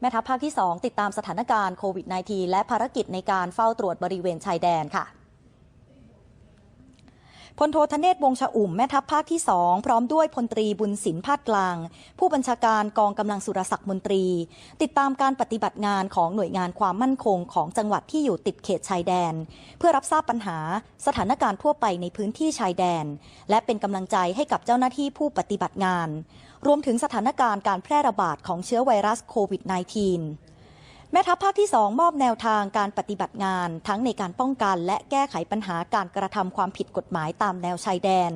แม่ทัพภาคที่ 2 ติดตามสถานการณ์โควิด -19 และภารกิจในการเฝ้าตรวจบริเวณชายแดนค่ะ พลโทธเนศวงชอุ่มแม่ทัพภาคที่2พร้อมด้วยพลตรีบุญสินพาดกลาง ผู้บัญชาการกองกำลังสุรศักดิ์มนตรี ติดตามการปฏิบัติงานของหน่วยงานความมั่นคงของจังหวัดที่อยู่ติดเขตชายแดน เพื่อรับทราบปัญหาสถานการณ์ทั่วไปในพื้นที่ชายแดน และเป็นกำลังใจให้กับเจ้าหน้าที่ผู้ปฏิบัติงาน รวมถึงสถานการณ์การแพร่ระบาดของเชื้อไวรัสโควิด -19 แม่ทัพภาคที่ 2 มอบแนวทางการปฏิบัติงาน ทั้งในการป้องกันและแก้ไขปัญหาการกระทำความผิดกฎหมายตามแนวชายแดน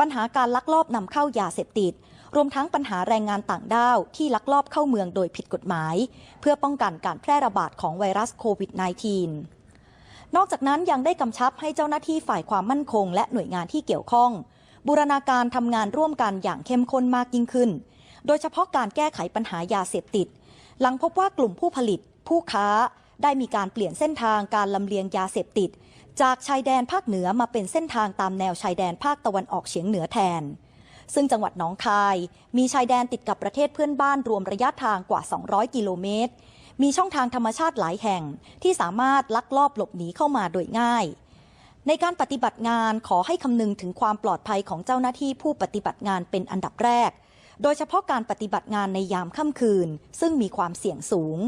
ปัญหาการลักลอบนำเข้ายาเสพติด รวมทั้งปัญหาแรงงานต่างด้าวที่ลักลอบเข้าเมืองโดยผิดกฎหมาย เพื่อป้องกันการแพร่ระบาดของไวรัสโควิด -19 นอกจากนั้นยังได้กำชับให้เจ้าหน้าที่ฝ่ายความมั่นคง และหน่วยงานที่เกี่ยวข้อง บูรณาการทำงานร่วมกันอย่างเข้มข้นมากยิ่งขึ้น โดยเฉพาะการแก้ไขปัญหายาเสพติด หลังพบว่ากลุ่มผู้ผลิต ผู้ค้าได้มีการเปลี่ยนเส้นทางการลำเลียงยาเสพติด จากชายแดนภาคเหนือมาเป็นเส้นทางตามแนวชายแดนภาคตะวันออกเฉียงเหนือแทน ซึ่งจังหวัดหนองคาย มีชายแดนติดกับประเทศเพื่อนบ้านรวมระยะทางกว่า 200 กิโลเมตร มีช่องทางธรรมชาติหลายแห่งที่สามารถลักลอบหลบหนีเข้ามาโดยง่าย ในการปฏิบัติงานขอให้คำนึงถึงความปลอดภัยของเจ้าหน้าที่ผู้ปฏิบัติงานเป็นอันดับแรก โดยเฉพาะการปฏิบัติงานในยามค่ำคืน ซึ่งมีความเสี่ยงสูง